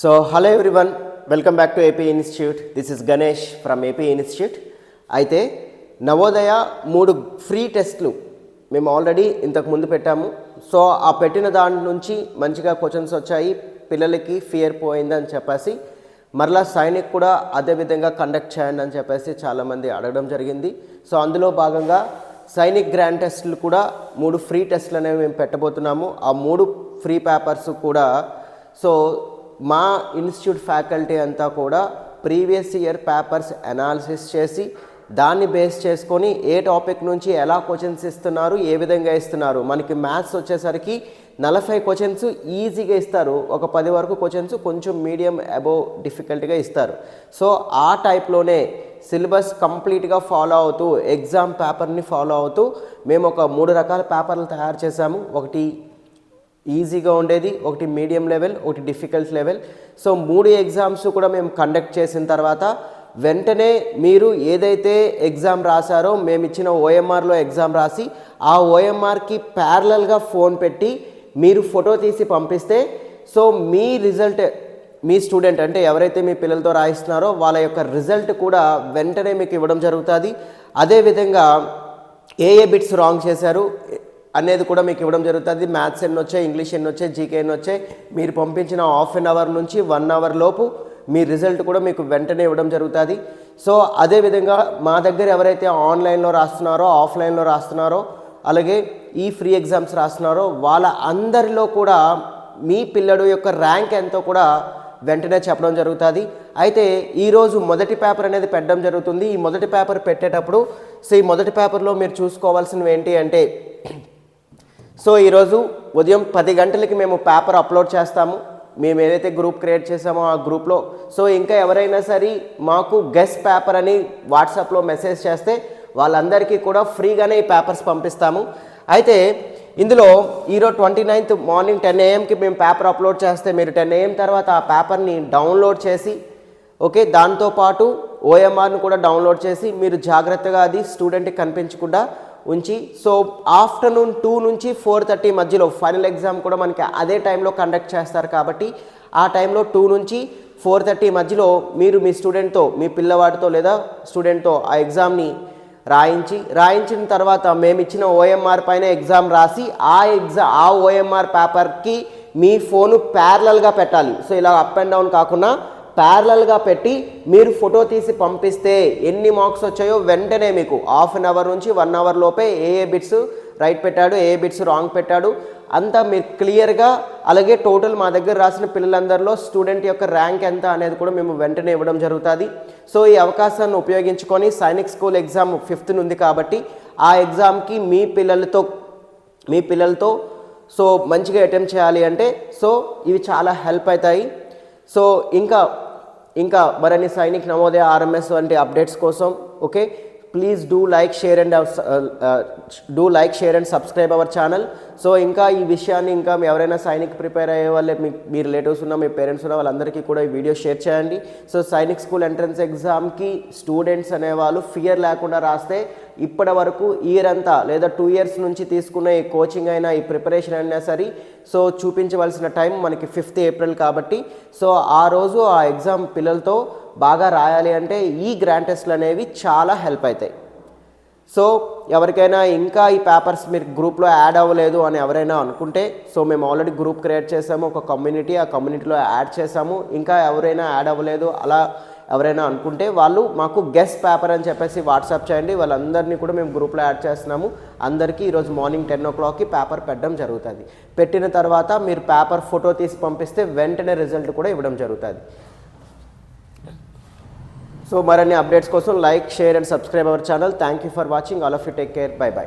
So hello everyone welcome back to AP institute this is Ganesh from AP institute అయితే నవోదయ మూడు free టెస్ట్లు మేము already ఇంతకు ముందు పెట్టాము. సో ఆ పెట్టిన దాని నుంచి మంచిగా క్వశ్చన్స్ వచ్చాయి. పిల్లలకి ఫియర్ పోయిందని చెప్పేసి మరలా సైనిక్ కూడా అదే విధంగా కండక్ట్ చేయండి అని చెప్పేసి చాలామంది అడగడం జరిగింది. సో అందులో భాగంగా సైనిక్ గ్రాండ్ టెస్ట్లు కూడా మూడు ఫ్రీ టెస్ట్లు అనేవి మేము పెట్టబోతున్నాము. ఆ మూడు ఫ్రీ పేపర్స్ కూడా సో మా ఇన్స్టిట్యూట్ ఫ్యాకల్టీ అంతా కూడా ప్రీవియస్ ఇయర్ పేపర్స్ అనాలిసిస్ చేసి దాన్ని బేస్ చేసుకొని ఏ టాపిక్ నుంచి ఎలా క్వశ్చన్స్ ఇస్తున్నారు ఏ విధంగా ఇస్తున్నారు. మనకి మ్యాథ్స్ వచ్చేసరికి నలభై క్వశ్చన్స్ ఈజీగా ఇస్తారు. ఒక పది వరకు క్వశ్చన్స్ కొంచెం మీడియం అబోవ్ డిఫికల్ట్గా ఇస్తారు. సో ఆ టైప్లోనే సిలబస్ కంప్లీట్గా ఫాలో అవుతూ ఎగ్జామ్ పేపర్ని ఫాలో అవుతూ మేము ఒక మూడు రకాల పేపర్లు తయారు చేశాము. ఒకటి ఈజీగా ఉండేది ఒకటి మీడియం లెవెల్ ఒకటి డిఫికల్ట్ లెవెల్. సో మూడు ఎగ్జామ్స్ కూడా మేము కండక్ట్ చేసిన తర్వాత వెంటనే మీరు ఏదైతే ఎగ్జామ్ రాశారో మేము ఇచ్చిన ఓఎంఆర్లో ఎగ్జామ్ రాసి ఆ ఓఎంఆర్కి ప్యారలల్గా ఫోన్ పెట్టి మీరు ఫోటో తీసి పంపిస్తే సో మీ రిజల్ట్ మీ స్టూడెంట్ అంటే ఎవరైతే మీ పిల్లలతో రాయిస్తున్నారో వాళ్ళ యొక్క రిజల్ట్ కూడా వెంటనే మీకు ఇవ్వడం జరుగుతుంది. అదేవిధంగా ఏ ఏ బిట్స్ రాంగ్ చేశారు అనేది కూడా మీకు ఇవ్వడం జరుగుతుంది. మ్యాథ్స్ ఎన్ని వచ్చాయి ఇంగ్లీష్ ఎన్ని వచ్చాయి జీకే ఎన్ని వచ్చాయి మీరు పంపించిన హాఫ్ అన్ అవర్ నుంచి వన్ అవర్ లోపు మీ రిజల్ట్ కూడా మీకు వెంటనే ఇవ్వడం జరుగుతుంది. సో అదేవిధంగా మా దగ్గర ఎవరైతే ఆన్లైన్లో రాస్తున్నారో ఆఫ్లైన్లో రాస్తున్నారో అలాగే ఈ ఫ్రీ ఎగ్జామ్స్ రాస్తున్నారో వాళ్ళ అందరిలో కూడా మీ పిల్లడు యొక్క ర్యాంక్ ఎంతో కూడా వెంటనే చెప్పడం జరుగుతుంది. అయితే ఈరోజు మొదటి పేపర్ అనేది పెట్టడం జరుగుతుంది. ఈ మొదటి పేపర్ పెట్టేటప్పుడు సో ఈ మొదటి పేపర్లో మీరు చూసుకోవాల్సినవి ఏంటి అంటే సో ఈరోజు ఉదయం పది గంటలకి మేము పేపర్ అప్లోడ్ చేస్తాము. మేము ఏదైతే గ్రూప్ క్రియేట్ చేసామో ఆ గ్రూప్లో సో ఇంకా ఎవరైనా సరే మాకు గెస్ట్ పేపర్ అని వాట్సాప్లో మెసేజ్ చేస్తే వాళ్ళందరికీ కూడా ఫ్రీగానే ఈ పేపర్స్ పంపిస్తాము. అయితే ఇందులో ఈరోజు ట్వంటీ నైన్త్ మార్నింగ్ టెన్ ఏఎంకి మేము పేపర్ అప్లోడ్ చేస్తే మీరు టెన్ ఏఎం తర్వాత ఆ పేపర్ని డౌన్లోడ్ చేసి ఓకే దాంతోపాటు ఓఎంఆర్ని కూడా డౌన్లోడ్ చేసి మీరు జాగ్రత్తగా అది స్టూడెంట్కి కనిపించకుండా ఉంచి సో ఆఫ్టర్నూన్ టూ నుంచి ఫోర్ థర్టీ మధ్యలో ఫైనల్ ఎగ్జామ్ కూడా మనకి అదే టైంలో కండక్ట్ చేస్తారు కాబట్టి ఆ టైంలో టూ నుంచి ఫోర్ థర్టీ మధ్యలో మీరు మీ స్టూడెంట్తో మీ పిల్లవాడితో లేదా స్టూడెంట్తో ఆ ఎగ్జామ్ని రాయించి రాయించిన తర్వాత మేము ఇచ్చిన ఓఎంఆర్ పైన ఎగ్జామ్ రాసి ఆ ఎగ్జామ్ ఆ ఓఎంఆర్ పేపర్కి మీ ఫోను ప్యారలల్గా పెట్టాలి. సో ఇలా అప్ అండ్ డౌన్ కాకుండా ప్యారలల్గా పెట్టి మీరు ఫోటో తీసి పంపిస్తే ఎన్ని మార్క్స్ వచ్చాయో వెంటనే మీకు హాఫ్ అన్ అవర్ నుంచి వన్ అవర్ లోపే ఏ ఏ బిట్స్ రైట్ పెట్టాడు ఏ బిట్స్ రాంగ్ పెట్టాడు. అంతా మీరు క్లియర్గా అలాగే టోటల్ మా దగ్గర రాసిన పిల్లలందరిలో స్టూడెంట్ యొక్క ర్యాంక్ ఎంత అనేది కూడా మేము వెంటనే ఇవ్వడం జరుగుతుంది. సో ఈ అవకాశాన్ని ఉపయోగించుకొని సైనిక్ స్కూల్ ఎగ్జామ్ ఫిఫ్త్ ఉంది కాబట్టి ఆ ఎగ్జామ్కి మీ పిల్లలతో మీ పిల్లలతో సో మంచిగా అటెంప్ట్ చేయాలి అంటే సో ఇవి చాలా హెల్ప్ అవుతాయి. సో ఇంకా ఇంకా మరిన్ని సైనిక్ నవోదయ ఆర్ఎంఎస్ వంటి అప్డేట్స్ కోసం okay? Please do like share and do like share and subscribe our channel so ఇంకా ఈ విషయాన్ని ఇంకా మీ ఎవరైనా సైనిక్ ప్రిపేర్ అయ్యే వాళ్ళే మీ మీ రిలేటివ్స్ ఉన్న మీ పేరెంట్స్ ఉన్న వాళ్ళందరికీ కూడా ఈ వీడియో షేర్ చేయండి. సో సైనిక్ స్కూల్ ఎంట్రన్స్ ఎగ్జామ్కి స్టూడెంట్స్ అనేవాళ్ళు ఫియర్ లేకుండా రాస్తే ఇప్పటి వరకు ఇయర్ అంతా లేదా టూ ఇయర్స్ నుంచి తీసుకున్న ఈ కోచింగ్ అయినా ఈ ప్రిపరేషన్ అయినా సరే సో చూపించవలసిన టైం మనకి ఫిఫ్త్ ఏప్రిల్ కాబట్టి సో ఆ రోజు ఆ ఎగ్జామ్ పిల్లలతో బాగా రాయాలి అంటే ఈ గ్రాండ్ టెస్ట్లు అనేవి చాలా హెల్ప్ అవుతాయి సో ఎవరికైనా ఇంకా ఈ పేపర్స్ మీరు గ్రూప్లో యాడ్ అవ్వలేదు అని ఎవరైనా అనుకుంటే సో మేము ఆల్రెడీ గ్రూప్ క్రియేట్ చేసాము ఒక కమ్యూనిటీ ఆ కమ్యూనిటీలో యాడ్ చేసాము ఇంకా ఎవరైనా యాడ్ అవ్వలేదు అలా ఎవరైనా అనుకుంటే వాళ్ళు మాకు గెస్ట్ పేపర్ అని చెప్పేసి వాట్సాప్ చేయండి. వాళ్ళందరినీ కూడా మేము గ్రూప్లో యాడ్ చేస్తున్నాము. అందరికీ ఈరోజు మార్నింగ్ టెన్ ఓ క్లాక్కి పేపర్ పెట్టడం జరుగుతుంది. పెట్టిన తర్వాత మీరు పేపర్ ఫోటో తీసి పంపిస్తే వెంటనే రిజల్ట్ కూడా ఇవ్వడం జరుగుతుంది. సో మరిన్ని అప్డేట్స్ కోసం like share and subscribe our channel thank you for watching all of you take care bye bye